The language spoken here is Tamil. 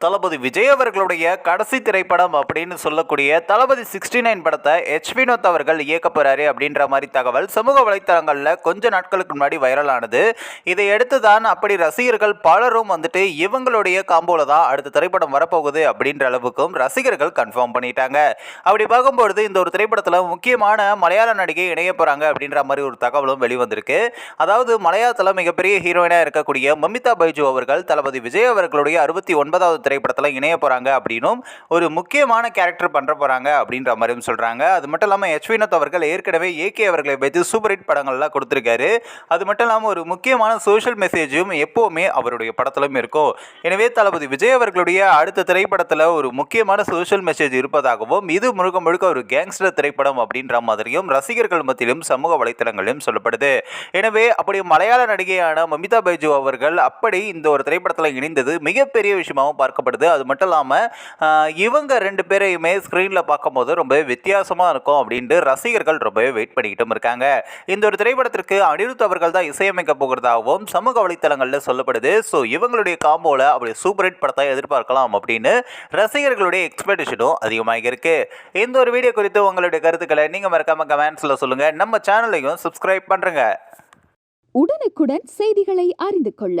தளபதி விஜய் அவர்களுடைய கடைசி திரைப்படம் அப்படின்னு சொல்லக்கூடிய தளபதி சிக்ஸ்டி நைன் படத்தை எச் வினோத் அவர்கள் இயக்க போறாரு அப்படின்ற மாதிரி தகவல் சமூக வலைத்தளங்களில் கொஞ்ச நாட்களுக்கு முன்னாடி வைரலானது. இதையடுத்து தான் அப்படி ரசிகர்கள் பலரும் வந்துட்டு இவங்களுடைய காம்போல தான் அடுத்த திரைப்படம் வரப்போகுது அப்படின்ற அளவுக்கும் ரசிகர்கள் கன்ஃபார்ம் பண்ணிட்டாங்க. அப்படி பார்க்கும்பொழுது இந்த ஒரு திரைப்படத்தில் முக்கியமான மலையாள நடிகை இணைய போகிறாங்க அப்படின்ற மாதிரி ஒரு தகவலும் வெளிவந்திருக்கு. அதாவது மலையாளத்தில் மிகப்பெரிய ஹீரோயினாக இருக்கக்கூடிய மமிதா பைஜு அவர்கள் தளபதி விஜய் அவர்களுடைய அறுபத்தி ஒன்பதாவது திரைப்படத்தில் இணைய போகிறாங்க அப்படின்னும் ஒரு முக்கியமான கேரக்டர் பண்ணுற போகிறாங்க அப்படின்ற மாதிரியும் சொல்கிறாங்க அது மட்டும் இல்லாமல் எச் வினோத் அவர்கள் ஏற்கனவே ஏகே அவர்களை வைத்து சூப்பர் ஹிட் படங்கள்லாம் கொடுத்துருக்காரு. அது மட்டும் இல்லாமல் ஒரு முக்கியமான சோஷியல் மெசேஜும் எப்போவுமே அவருடைய படத்திலும் இருக்கும். எனவே தளபதி விஜய் அவர்களுடைய அடுத்த திரைப்படத்தில் ஒரு முக்கியமான சோஷியல் மெசேஜ் இருப்பதாகவும் இது முழுக்க முழுக்க ஒரு கேங்ஸ்டர் திரைப்படம் அப்படின்ற மாதிரியும் ரசிகர்கள் மத்தியிலும் சமூக வலைத்தளங்களிலும் சொல்லப்படுது. எனவே அப்படி மலையாள நடிகையான மமிதா பைஜு அவர்கள் அப்படி இந்த ஒரு திரைப்படத்தில் இணைந்தது மிகப்பெரிய விஷயமாகவும் பார்க்கப்படுது. அது மட்டும் இல்லாமல் இவங்க ரெண்டு பேரையுமே ஸ்க்ரீனில் பார்க்கும்போது ரொம்பவே வித்தியாசமாக இருக்கும் அப்படின்ட்டு ரசிகர்கள் ரொம்பவே வெயிட் பண்ணிக்கிட்டும் இருக்காங்க. இந்த ஒரு திரைப்படத்திற்கு அனிருத் அவர்கள் தான் இசையமைக்க போகிறதாகவும் சமூக வலைத்தளங்களில் சொல்லப்படுது. ஸோ இவங்களுடைய காம்போவில் அப்படி சூப்பர் ஹிட் படத்தை எதிர்பார்க்கலாம் அப்படின்னு ரசிகர்களுடைய எக்ஸ்பெக்டேஷனும் அதிகமாக இருக்கு. இந்த ஒரு வீடியோ குறித்து உங்களுடைய கருத்துக்களை நீங்கள் மறக்காம கமெண்ட்ஸில் சொல்லுங்கள் நம்ம சேனலையும் சப்ஸ்கிரைப் பண்ணுறங்க உடனுக்குடன் செய்திகளை அறிந்து கொள்ள.